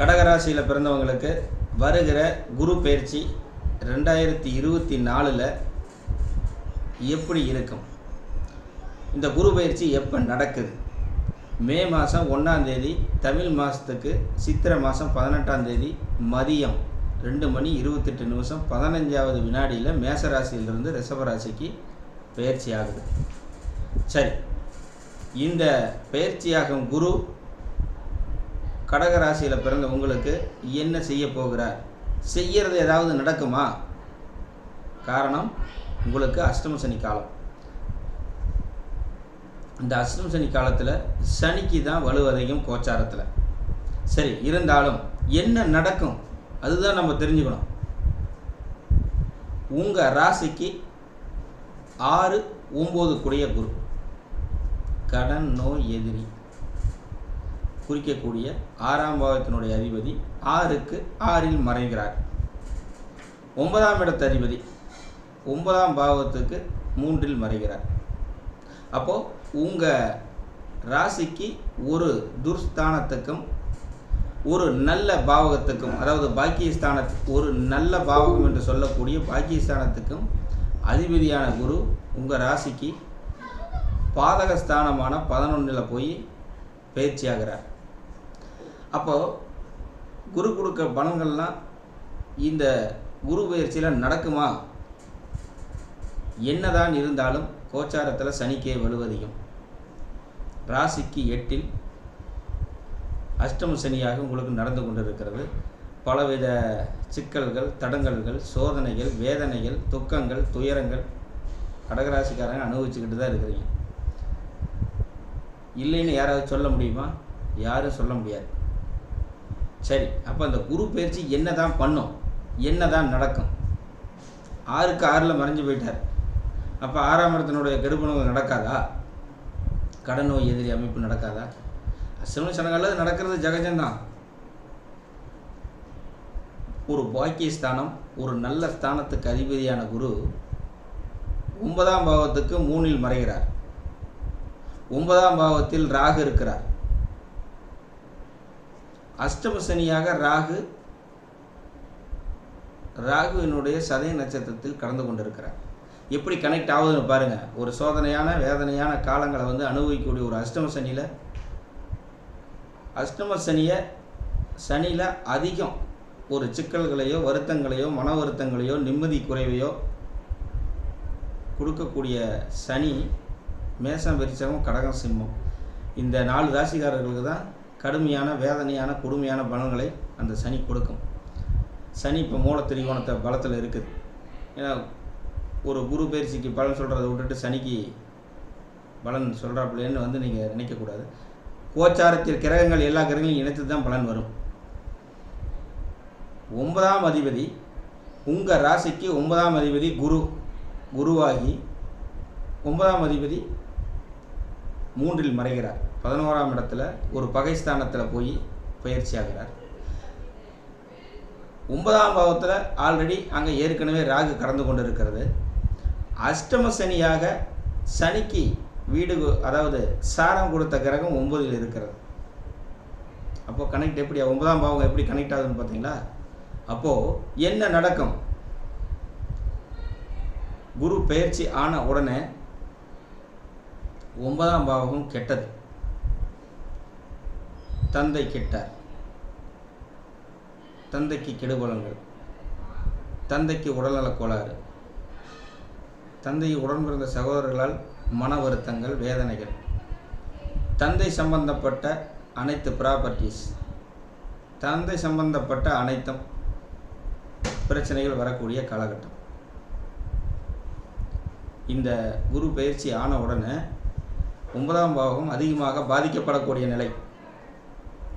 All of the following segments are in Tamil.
கடகராசியில் பிறந்தவங்களுக்கு வருகிற குரு பயிற்சி ரெண்டாயிரத்தி இருபத்தி நாலில் எப்படி இருக்கும்? இந்த குரு பயிற்சி எப்போ நடக்குது? மே மாதம் ஒன்றாந்தேதி தமிழ் மாதத்துக்கு சித்திரை மாதம் பதினெட்டாந்தேதி மதியம் ரெண்டு மணி இருபத்தெட்டு நிமிஷம் பதினஞ்சாவது வினாடியில் மேசராசியிலிருந்து ரிஷபராசிக்கு பயிற்சி ஆகுது. சரி இந்த பயிற்சியாகும் குரு கடகராசியில் பிறந்த உங்களுக்கு என்ன செய்ய போகிறார்? செய்யறது ஏதாவது நடக்குமா? காரணம் உங்களுக்கு அஷ்டம சனி காலம். இந்த அஷ்டம சனி காலத்தில் சனிக்கு தான் வலுவதையும் கோச்சாரத்தில். சரி இருந்தாலும் என்ன நடக்கும்? அதுதான் நம்ம தெரிஞ்சுக்கணும். உங்கள் ராசிக்கு ஆறு ஒம்பது குடைய குரு. கடன் நோய் எதிரி. குறிக்கக்கூடிய ஆறாம் பாவத்தினுடைய அதிபதி ஆறுக்கு ஆறில் மறைகிறார். ஒன்பதாம் இடத்து அதிபதி ஒன்பதாம் பாவத்துக்கு மூன்றில் மறைகிறார். அப்போது உங்கள் ராசிக்கு ஒரு துர்ஸ்தானத்துக்கும் ஒரு நல்ல பாவகத்துக்கும் அதாவது பாக்கியஸ்தான ஒரு நல்ல பாவகம் என்று சொல்லக்கூடிய பாக்கியஸ்தானத்துக்கும் அதிபதியான குரு உங்கள் ராசிக்கு பாதகஸ்தானமான பதினொன்றில் போய் பயிற்சியாகிறார். அப்போது குரு கொடுக்க பலன்கள்லாம் இந்த குரு பயிற்சியில் நடக்குமா? என்னதான் இருந்தாலும் கோச்சாரத்தில் சனிக்கே வலுவதையும் ராசிக்கு எட்டில் அஷ்டம சனியாக உங்களுக்கு நடந்து கொண்டிருக்கிறது. பலவித சிக்கல்கள் தடங்கல்கள் சோதனைகள் வேதனைகள் துக்கங்கள் துயரங்கள் கடகராசிக்காரங்க அனுபவிச்சுக்கிட்டு தான் இருக்கிறீங்க. இல்லைன்னு யாராவது சொல்ல முடியுமா? யாரும் சொல்ல முடியாது. சரி அப்போ அந்த குரு பயிற்சி என்ன தான் பண்ணும்? என்ன தான் நடக்கும்? ஆறுக்கு ஆறில் மறைஞ்சு போயிட்டார். அப்போ ஆறாம் இடத்தினுடைய கெடுப்பணங்கள் நடக்காதா? கடன் நோய் எதிரி அமைப்பு நடக்காதா? அசிரம சனங்களில் நடக்கிறது ஜகஜம்தான். ஒரு பாக்கிய ஸ்தானம் ஒரு நல்ல ஸ்தானத்துக்கு அதிபதியான குரு ஒன்பதாம் பாவத்துக்கு மூணில் மறைகிறார். ஒன்பதாம் பாவத்தில் ராகு இருக்கிறார். அஷ்டம சனியாக ராகு ராகுவினுடைய சதய நட்சத்திரத்தில் கலந்து கொண்டிருக்கிறார். எப்படி கனெக்ட் ஆகுதுன்னு பாருங்கள் ஒரு சோதனையான வேதனையான காலங்களை வந்து அனுபவிக்கக்கூடிய ஒரு அஷ்டம சனியில் அஷ்டம சனியை சனியில் அதிகம் ஒரு சிக்கல்களையோ வருத்தங்களையோ மன வருத்தங்களையோ நிம்மதி குறைவையோ கொடுக்கக்கூடிய சனி மேசம் வெறிச்சகம் கடகம் சிம்மம். இந்த நாலு ராசிக்காரர்களுக்கு தான் கடுமையான வேதனையான கொடுமையான பலன்களை அந்த சனி கொடுக்கும். சனி இப்போ மூல திரிகோணத்தை பலத்தில் இருக்குது. ஏன்னா ஒரு குரு பயிற்சிக்கு பலன் சொல்கிறத விட்டுட்டு சனிக்கு பலன் சொல்கிறாப்புலேன்னு வந்து நீங்கள் நினைக்கக்கூடாது. கோச்சாரத்தில் கிரகங்கள் எல்லா கிரகங்களையும் இணைத்து தான் பலன் வரும். ஒன்பதாம் அதிபதி உங்கள் ராசிக்கு ஒன்பதாம் அதிபதி குரு குருவாகி ஒன்பதாம் அதிபதி மூன்றில் மறைகிறார். பதினோராம் இடத்துல ஒரு பகைஸ்தானத்தில் போய் பயிற்சி ஆகிறார். ஒன்பதாம் பாவத்தில் ஆல்ரெடி அங்கே ஏற்கனவே ராகு கடந்து கொண்டு இருக்கிறது அஷ்டம சனியாக சனிக்கு வீடு அதாவது சாரம் கொடுத்த கிரகம் ஒன்பதில் இருக்கிறது. அப்போ கனெக்ட் எப்படி ஒன்பதாம் பாவம் எப்படி கனெக்ட் ஆகுதுன்னு பார்த்தீங்களா? அப்போது என்ன நடக்கும்? குரு பயிற்சி ஆன உடனே ஒன்பதாம் பாவகம் கெட்டது. தந்தை கெட்டார். தந்தைக்கு கெடுபலங்கள். தந்தைக்கு உடல்நலக் கோளாறு. தந்தை உடன் பிறந்த சகோதரர்களால் மன வருத்தங்கள் வேதனைகள். தந்தை சம்பந்தப்பட்ட அனைத்து ப்ராப்பர்ட்டிஸ் தந்தை சம்பந்தப்பட்ட அனைத்தும் பிரச்சனைகள் வரக்கூடிய காலகட்டம். இந்த குரு பயிற்சி ஆன உடனே ஒன்பதாம் பாவகம் அதிகமாக பாதிக்கப்படக்கூடிய நிலை.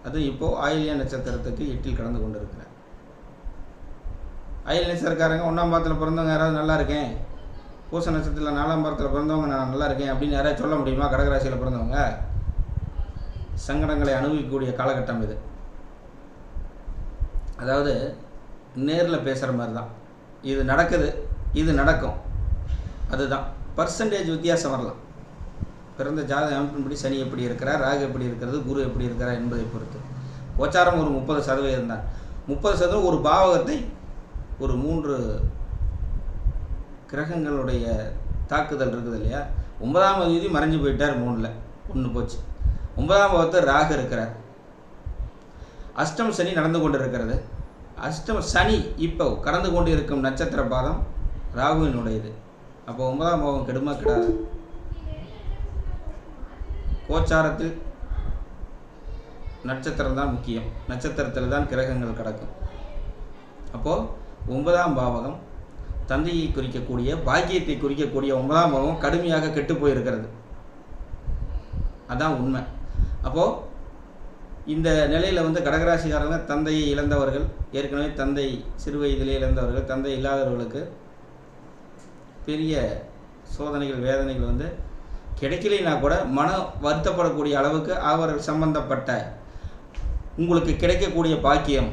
அது இப்போது ஆயிலிய நட்சத்திரத்துக்கு எட்டில் கடந்து கொண்டு இருக்கிறார் ஆயில் நட்சத்திரக்காரங்க ஒன்றாம் பாதத்தில் பிறந்தவங்க யாராவது நல்லா இருக்கேன்? பூச நட்சத்திரத்தில் நாலாம் பாதத்தில் பிறந்தவங்க நான் நல்லா இருக்கேன் அப்படின்னு யாராவது சொல்ல முடியுமா? கடகராசியில் பிறந்தவங்க? சங்கடங்களை அனுபவிக்கக்கூடிய காலகட்டம் இது. அதாவது நேரில் பேசுகிற மாதிரி தான் இது நடக்குது இது நடக்கும். அதுதான். பர்சன்டேஜ் வித்தியாசம் வரலாம். பிறந்த ஜாதக அமைப்பின்படி சனி எப்படி இருக்கிறார் ராகு எப்படி இருக்கிறது குரு எப்படி இருக்கிறார் என்பதை பொறுத்து. கோச்சாரம் ஒரு முப்பது சதவீதம் தான். முப்பது சதவீதம் ஒரு பாவகத்தை ஒரு மூன்று கிரகங்களுடைய தாக்குதல் இருக்குது இல்லையா? ஒன்பதாம் தேதி மறைஞ்சு போயிட்டார் மூணில் ஒன்று போச்சு. ஒன்பதாம் பாவத்தை ராகு இருக்கிறார். அஷ்டம் சனி நடந்து கொண்டு இருக்கிறது அஷ்டம் சனி இப்போ கடந்து கொண்டு இருக்கும் நட்சத்திர பாதம் ராகுவினுடையது. அப்போ ஒன்பதாம் பாவம் கெடுமா கிடாது? கோச்சாரத்தில் நட்சத்திரம் தான் முக்கியம். நட்சத்திரத்தில் தான் கிரகங்கள் கிடக்கும். அப்போது ஒன்பதாம் பாவகம் தந்தையை குறிக்கக்கூடிய பாக்கியத்தை குறிக்கக்கூடிய ஒன்பதாம் பாவம் கடுமையாக கெட்டு போயிருக்கிறது. அதான் உண்மை. அப்போது இந்த நிலையில் வந்து கடகராசிக்காரங்க தந்தையை இழந்தவர்கள் ஏற்கனவே தந்தை சிறு வயதிலே இழந்தவர்கள் தந்தை இல்லாதவர்களுக்கு பெரிய சோதனைகள் வேதனைகள் வந்து கிடைக்கலைன்னா கூட மனம் வருத்தப்படக்கூடிய அளவுக்கு அவர்கள் சம்பந்தப்பட்ட உங்களுக்கு கிடைக்கக்கூடிய பாக்கியம்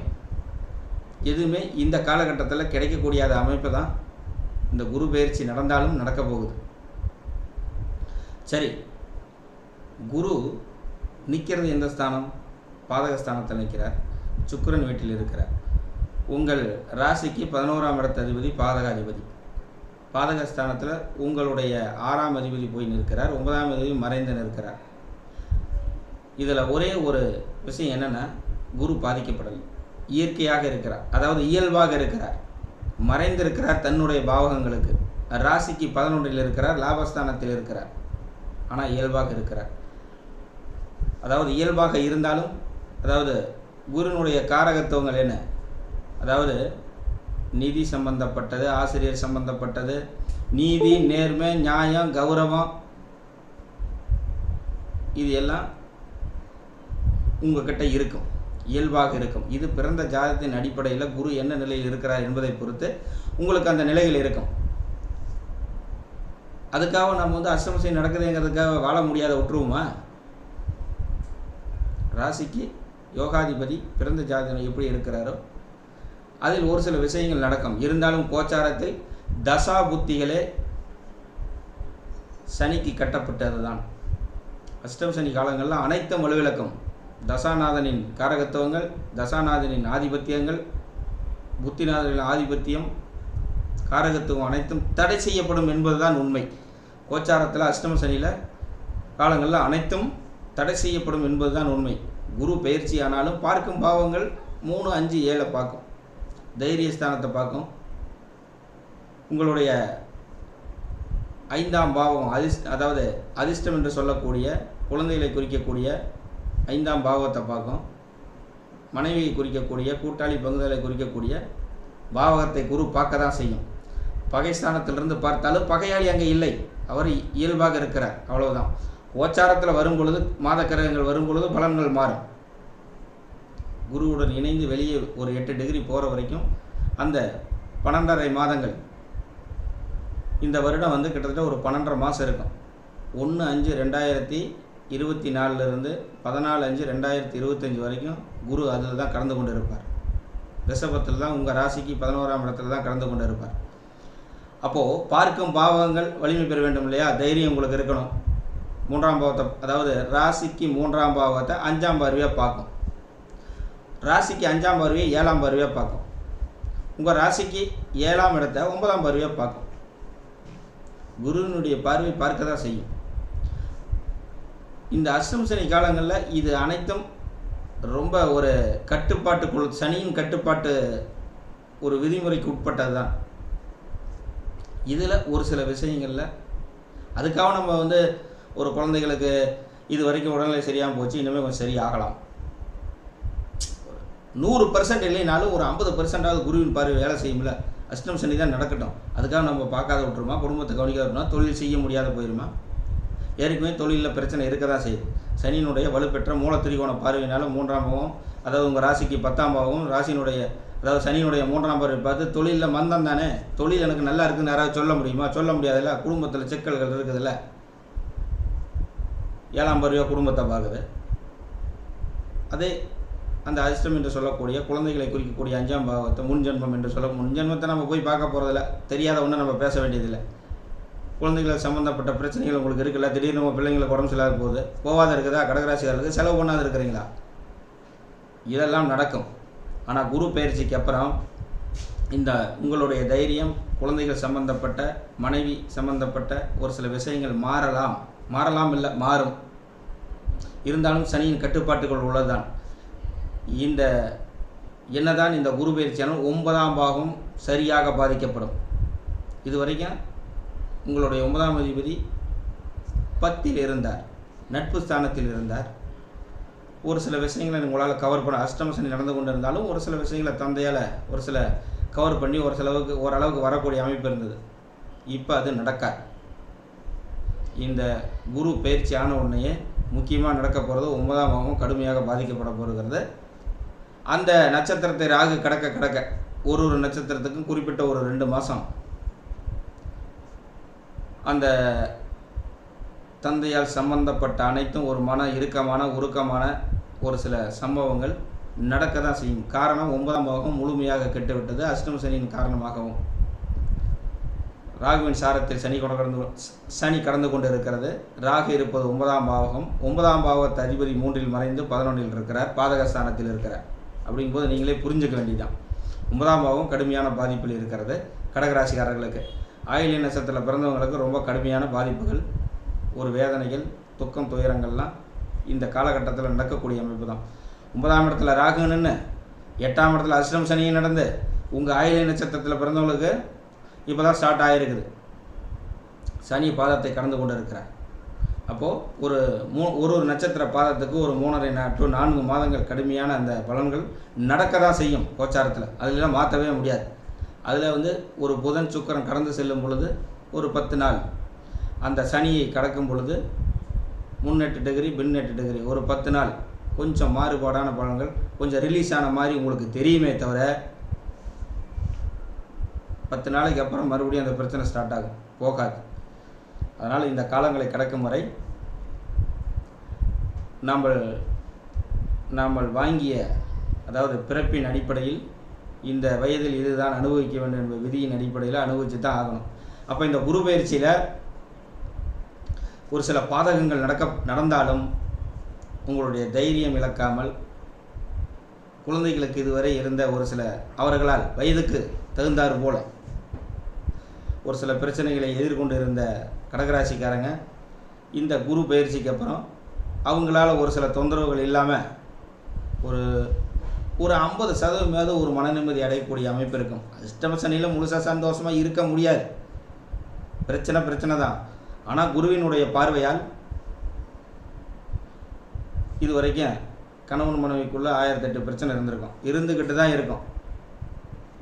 எதுவுமே இந்த காலகட்டத்தில் கிடைக்கக்கூடிய அமைப்பு தான் இந்த குரு பயிற்சி நடந்தாலும் நடக்க போகுது. சரி குரு நிற்கிறது எந்த ஸ்தானம்? பாதகஸ்தானத்தில் நிற்கிறார் சுக்கரன் வீட்டில் இருக்கிறார். உங்கள் ராசிக்கு பதினோராம் இடத்த அதிபதி பாதகாதிபதி. பாதகஸ்தானத்தில் உங்களுடைய ஆறாம் அதிபதி போய் நிற்கிறார் ஒன்பதாம் அதிபதி மறைந்து நிற்கிறார். இதில் ஒரே ஒரு விஷயம் என்னென்னா குரு பாதிக்கப்படலை. இயற்கையாக இருக்கிறார். அதாவது இயல்பாக இருக்கிறார். மறைந்திருக்கிறார் தன்னுடைய பாவகங்களுக்கு. ராசிக்கு பதினொன்றில் இருக்கிறார் லாபஸ்தானத்தில் இருக்கிறார். ஆனால் இயல்பாக இருக்கிறார். அதாவது இயல்பாக இருந்தாலும் அதாவது குருனுடைய காரகத்துவங்கள் என்ன? அதாவது நிதி சம்பந்தப்பட்டது ஆசிரியர் சம்பந்தப்பட்டது. நீதி நேர்மை நியாயம் கௌரவம். இது எல்லாம் உங்ககிட்ட இருக்கும். இயல்பாக இருக்கும். இது பிறந்த ஜாதத்தின் அடிப்படையில் குரு என்ன நிலையில் இருக்கிறார் என்பதை பொறுத்து உங்களுக்கு அந்த நிலைகள் இருக்கும். அதுக்காக நம்ம வந்து அஷ்டமசை நடக்குதுங்கிறதுக்காக வாழ முடியாத விட்டுருவோமா ராசிக்கு யோகாதிபதி பிறந்த ஜாதகம் எப்படி இருக்கிறாரோ அதில் ஒரு சில விஷயங்கள் நடக்கும். இருந்தாலும் கோச்சாரத்தில் தசா புத்திகளே சனிக்கு கட்டப்பட்டது தான் அஷ்டம் சனி காலங்களில் அனைத்தும் வலுவிளக்கும் தசாநாதனின் காரகத்துவங்கள் தசாநாதனின் ஆதிபத்தியங்கள் புத்திநாதனின் ஆதிபத்தியம் காரகத்துவம் அனைத்தும் தடை செய்யப்படும் என்பதுதான் உண்மை. கோச்சாரத்தில் அஷ்டம சனியில் காலங்களில் அனைத்தும் தடை செய்யப்படும் என்பதுதான் உண்மை. குரு பயிற்சி ஆனாலும் பார்க்கும் பாவங்கள் மூணு அஞ்சு ஏழை பார்க்கும். தைரியஸ்தானத்தை பார்க்கும். உங்களுடைய ஐந்தாம் பாவம் அதிர்ஷ் அதாவது அதிர்ஷ்டம் என்று சொல்லக்கூடிய குழந்தைகளை குறிக்கக்கூடிய ஐந்தாம் பாவத்தை பார்க்கும். மனைவியை குறிக்கக்கூடிய கூட்டாளி பங்குதலை குறிக்கக்கூடிய பாவகத்தை குரு பார்க்க தான் செய்யும். பகைஸ்தானத்திலிருந்து பார்த்தாலும் பகையாளி அங்கே இல்லை. அவர் இயல்பாக இருக்கிறார். அவ்வளவுதான். ஓச்சாரத்தில் வரும் பொழுது மாத கிரகங்கள் வரும் பொழுது பலன்கள் மாறும். குருவுடன் இணைந்து வெளியே ஒரு எட்டு டிகிரி போகிற வரைக்கும் அந்த பன்னெண்டரை மாதங்கள் இந்த வருடம் வந்து கிட்டத்தட்ட ஒரு பன்னெண்டரை மாதம் இருக்கும். ஒன்று அஞ்சு ரெண்டாயிரத்தி இருபத்தி நாலுலேருந்து பதினாலு அஞ்சு ரெண்டாயிரத்தி இருபத்தஞ்சி வரைக்கும் குரு அதில் தான் கலந்து கொண்டு இருப்பார் ரிஷபத்தில் தான் உங்கள் ராசிக்கு பதினோராம் இடத்துல தான் கலந்து கொண்டு இருப்பார் அப்போது பார்க்கும் பாவங்கள் வலிமை பெற வேண்டும் இல்லையா? தைரியம் உங்களுக்கு இருக்கணும். மூன்றாம் பாவத்தை அதாவது ராசிக்கு மூன்றாம் பாவத்தை அஞ்சாம் பார்வையாக பார்க்கும். ராசிக்கு அஞ்சாம் பருவியை ஏழாம் பருவியாக பார்க்கும். உங்கள் ராசிக்கு ஏழாம் இடத்த ஒன்பதாம் பருவியாக பார்க்கும். குருவினுடைய பார்வை பார்க்க தான் செய்யும். இந்த அஷ்டம் சனி காலங்களில் இது அனைத்தும் ரொம்ப ஒரு கட்டுப்பாட்டுக்குள் சனியின் கட்டுப்பாட்டு ஒரு விதிமுறைக்கு உட்பட்டது தான். இதில் ஒரு சில விஷயங்களில் அதுக்காக நம்ம வந்து ஒரு குழந்தைகளுக்கு இது வரைக்கும் உடல்நிலை சரியாமல் போச்சு இனிமேல் கொஞ்சம் சரியாகலாம். நூறு பர்சன்ட் இல்லைனாலும் ஒரு ஐம்பது பர்சன்டாவது குருவின் பார்வை வேலை செய்யும்ல. அஷ்டம் சனி தான் நடக்கட்டும். அதுக்காக நம்ம பார்க்காத விட்டுருமா? குடும்பத்தை கவனிக்காத விட்டுருமா? தொழில் செய்ய முடியாத போயிருமா? ஏற்கனவே தொழிலில் பிரச்சனை இருக்க தான் செய்யுது. சனியினுடைய வலுப்பெற்ற மூலத்திரிகோண பார்வையினால மூன்றாம் பாவம் அதாவது உங்கள் ராசிக்கு பத்தாம் பாவம் ராசியினுடைய அதாவது சனியினுடைய மூன்றாம் பார்வை பார்த்து தொழிலில் மந்தம் தானே? தொழில் எனக்கு நல்லா இருக்குன்னு யாராவது சொல்ல முடியுமா? சொல்ல முடியாதுல்ல. குடும்பத்தில் சிக்கல்கள் இருக்குதுல்ல. ஏழாம் பார்வையாக குடும்பத்தை பார்க்குது. அதே அந்த அதிர்ஷ்டம் என்று சொல்லக்கூடிய குழந்தைகளை குறிக்கக்கூடிய அஞ்சாம் பாவத்தை முன்ஜென்மம் என்று சொல்ல முன்ஜென்மத்தை நம்ம போய் பார்க்க போகிறதில்ல தெரியாத ஒன்று நம்ம பேச வேண்டியதில்லை. குழந்தைகள் சம்மந்தப்பட்ட பிரச்சனைகள் உங்களுக்கு இருக்குல்ல? திடீர்னு உங்கள் பிள்ளைங்களுக்கு உடம்பு சரியில்லாத போகுது. போகாத இருக்குதா? கடகராசியாக இருக்குது. செலவு பண்ணாத இருக்கிறீங்களா? இதெல்லாம் நடக்கும். ஆனால் குரு பயிற்சிக்கு அப்புறம் இந்த உங்களுடைய தைரியம் குழந்தைகள் சம்பந்தப்பட்ட மனைவி சம்பந்தப்பட்ட ஒரு சில விஷயங்கள் மாறலாம். மாறலாம் இல்லை மாறும். இருந்தாலும் சனியின் கட்டுப்பாட்டுக்குள் உள்ளதுதான். இந்த என்னதான் இந்த குரு பயிற்சியாலும் ஒன்பதாம் பாகம் சரியாக பாதிக்கப்படும். இது வரைக்கும் உங்களுடைய ஒன்பதாம் அதிபதி பத்தில் இருந்தார் நட்பு ஸ்தானத்தில் இருந்தார். ஒரு சில விஷயங்களை உங்களால் கவர் பண்ண அஷ்டமசனி நடந்து கொண்டு இருந்தாலும் ஒரு சில விஷயங்களை தந்தையால் ஒரு சில கவர் பண்ணி ஒரு சிலவுக்கு ஓரளவுக்கு வரக்கூடிய அமைப்பு இருந்தது. இப்போ அது நடக்காது. இந்த குரு பயிற்சி ஆன உடனேயே முக்கியமாக நடக்க போகிறது ஒன்பதாம் பாகம் கடுமையாக பாதிக்கப்பட போகிறத. அந்த நட்சத்திரத்தை ராகு கடக்க கடக்க ஒரு ஒரு நட்சத்திரத்துக்கும் குறிப்பிட்ட ஒரு ரெண்டு மாதம் அந்த தந்தையால் சம்பந்தப்பட்ட அனைத்தும் ஒரு மன இறுக்கமான உருக்கமான ஒரு சில சம்பவங்கள் நடக்க தான் செய்யும். காரணம் ஒன்பதாம் பாகம் முழுமையாக கெட்டுவிட்டது. அஷ்டம சனியின் காரணமாகவும். ராகுவின் சாரத்தில் சனி கொண்டு கடந்து சனி கடந்து கொண்டு இருக்கிறது ராகு இருப்பது ஒன்பதாம் பாவகம் ஒன்பதாம் பாவத்தை அதிபதி மூன்றில் மறைந்து பதினொன்றில் இருக்கிறார். பாதகஸ்தானத்தில் இருக்கிறார். அப்படிங்கும்போது நீங்களே புரிஞ்சுக்க வேண்டியதான் ஒன்பதாம் பாவம் கடுமையான பாதிப்பில் இருக்கிறது. கடகராசிக்காரர்களுக்கு. ஆயுள் நட்சத்திரத்தில் பிறந்தவங்களுக்கு ரொம்ப கடுமையான பாதிப்புகள் ஒரு வேதனைகள் துக்கம் துயரங்கள்லாம் இந்த காலகட்டத்தில் நடக்கக்கூடிய அமைப்பு தான் ஒன்பதாம் இடத்துல ராகு நின்று எட்டாம் இடத்துல அஷ்டம் சனியும் நடந்து உங்கள் ஆயுள நட்சத்திரத்தில் பிறந்தவங்களுக்கு இப்போ தான் ஸ்டார்ட் ஆகிருக்குது சனி பாதத்தை கடந்து கொண்டு இருக்கிறார் அப்போது ஒரு மூ ஒரு ஒரு நட்சத்திர பாதத்துக்கு ஒரு மூணரை நா டு நான்கு மாதங்கள் கடுமையான அந்த பலன்கள் நடக்க தான் செய்யும் கோச்சாரத்தில். அதுலாம் மாற்றவே முடியாது. அதில் வந்து ஒரு புதன் சுக்கரன் கடந்து செல்லும் பொழுது ஒரு பத்து நாள். அந்த சனியை கடக்கும் பொழுது முன்னெட்டு டிகிரி பின் எட்டு டிகிரி ஒரு பத்து நாள். கொஞ்சம் மாறுபாடான பலன்கள் கொஞ்சம் ரிலீஸ் ஆன மாதிரி உங்களுக்கு தெரியுமே தவிர பத்து நாளைக்கு அப்புறம் மறுபடியும் அந்த பிரச்சனை ஸ்டார்ட் ஆகும். போகாது. அதனால் இந்த காலங்களை கடக்கும் வரை நாம் நாம் வாங்கிய அதாவது பிறப்பின் அடிப்படையில் இந்த வயதில் இதுதான் அனுபவிக்க வேண்டும் என்ற விதியின் அடிப்படையில் அனுபவிச்சு தான் ஆகணும். அப்போ இந்த குரு பயிற்சியில் ஒரு சில பாதகங்கள் நடக்க நடந்தாலும் உங்களுடைய தைரியம் இழக்காமல் குழந்தைகளுக்கு இதுவரை இருந்த ஒரு சில அவர்களால் வயதுக்கு தகுந்தாறு போல ஒரு சில பிரச்சனைகளை எதிர்கொண்டு இருந்த கடகராசிக்காரங்க. இந்த குரு பயிற்சிக்கு அப்புறம் அவங்களால ஒரு சில தொந்தரவுகள் இல்லாமல் ஒரு ஒரு ஐம்பது சதவீதமாவது ஒரு மன நிம்மதி அடையக்கூடிய அமைப்பு இருக்கும். அஷ்டம சனியில் முழுசாக சந்தோஷமாக இருக்க முடியாது. பிரச்சனை பிரச்சனை தான். ஆனால் குருவினுடைய பார்வையால் இது வரைக்கும் கணவன் மனைவிக்குள்ளே ஆயிரத்தெட்டு பிரச்சனை இருந்திருக்கும். இருந்துக்கிட்டு தான் இருக்கும்.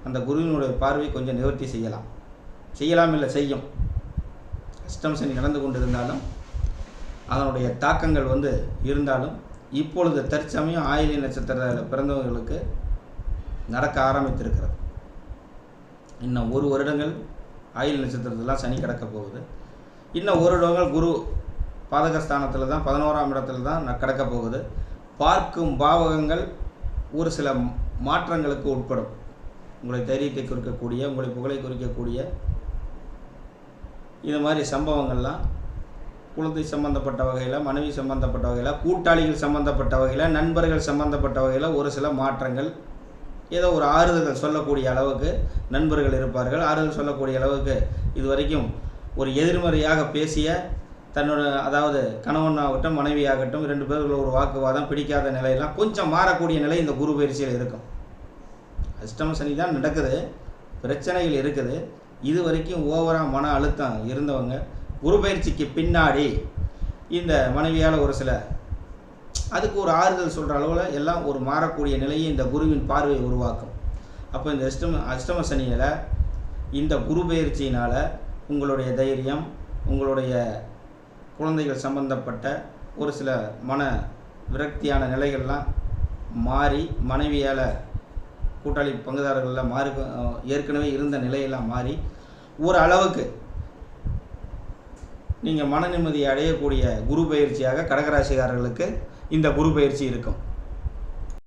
அந்த குருவினுடைய பார்வை கொஞ்சம் நிவர்த்தி செய்யலாம். செய்யலாம் இல்லை செய்யும். சிஸ்டம் சனி நடந்து கொண்டிருந்தாலும் அதனுடைய தாக்கங்கள் வந்து இருந்தாலும் இப்பொழுது தற்சமயம் ஆயிலிய நட்சத்திரத்தில் பிறந்தவர்களுக்கு நடக்க ஆரம்பித்திருக்கிறது. இன்னும் ஒரு வருடங்கள் ஆயில் நட்சத்திரத்திலாம் சனி கிடக்க போகுது. இன்னும் ஒரு வருடங்கள் குரு பாதகஸ்தானத்தில் தான் பதினோராம் இடத்துல தான் கிடக்க போகுது. பார்க்கும் பாவகங்கள் ஒரு சில மாற்றங்களுக்கு உட்படும். உங்களை தைரியத்தை குறிக்கக்கூடிய உங்களை புகழை குறிக்கக்கூடிய இது மாதிரி சம்பவங்கள்லாம் குழந்தை சம்பந்தப்பட்ட வகையில் மனைவி சம்பந்தப்பட்ட வகையில் கூட்டாளிகள் சம்பந்தப்பட்ட வகையில் நண்பர்கள் சம்பந்தப்பட்ட வகையில் ஒரு சில மாற்றங்கள். ஏதோ ஒரு ஆறுதல் சொல்லக்கூடிய அளவுக்கு நண்பர்கள் இருப்பார்கள். ஆறுதல் சொல்லக்கூடிய அளவுக்கு இது வரைக்கும் ஒரு எதிர்மறையாக பேசிய தன்னோட அதாவது கணவனாகட்டும் மனைவியாகட்டும் ரெண்டு பேருக்குள்ள ஒரு வாக்குவாதம் பிடிக்காத நிலையெல்லாம் கொஞ்சம் மாறக்கூடிய நிலை இந்த குரு பயிற்சியில் இருக்கும். அஷ்டம சனி தான் நடக்குது. பிரச்சனைகள் இருக்குது. இது வரைக்கும் ஓவராக மன அழுத்தம் இருந்தவங்க குரு பயிற்சிக்கு பின்னாடி இந்த மனைவியால் ஒரு சில அதுக்கு ஒரு ஆறுதல் சொல்கிற அளவில் எல்லாம் ஒரு மாறக்கூடிய நிலையை இந்த குருவின் பார்வையை உருவாக்கும். அப்போ இந்த அஷ்டம அஷ்டம சனியில் இந்த குரு பயிற்சியினால் உங்களுடைய தைரியம் உங்களுடைய குழந்தைகள் சம்பந்தப்பட்ட ஒரு சில மன விரக்தியான நிலைகள்லாம் மாறி மனைவியால் கூட்டாளி பங்குதாரர்களில் மாறி ஏற்கனவே இருந்த நிலையெல்லாம் மாறி ஒரு அளவுக்கு நீங்கள் மன நிம்மதியை அடையக்கூடிய குரு பயிற்சியாக கடகராசிக்காரர்களுக்கு இந்த குரு பயிற்சி இருக்கும்.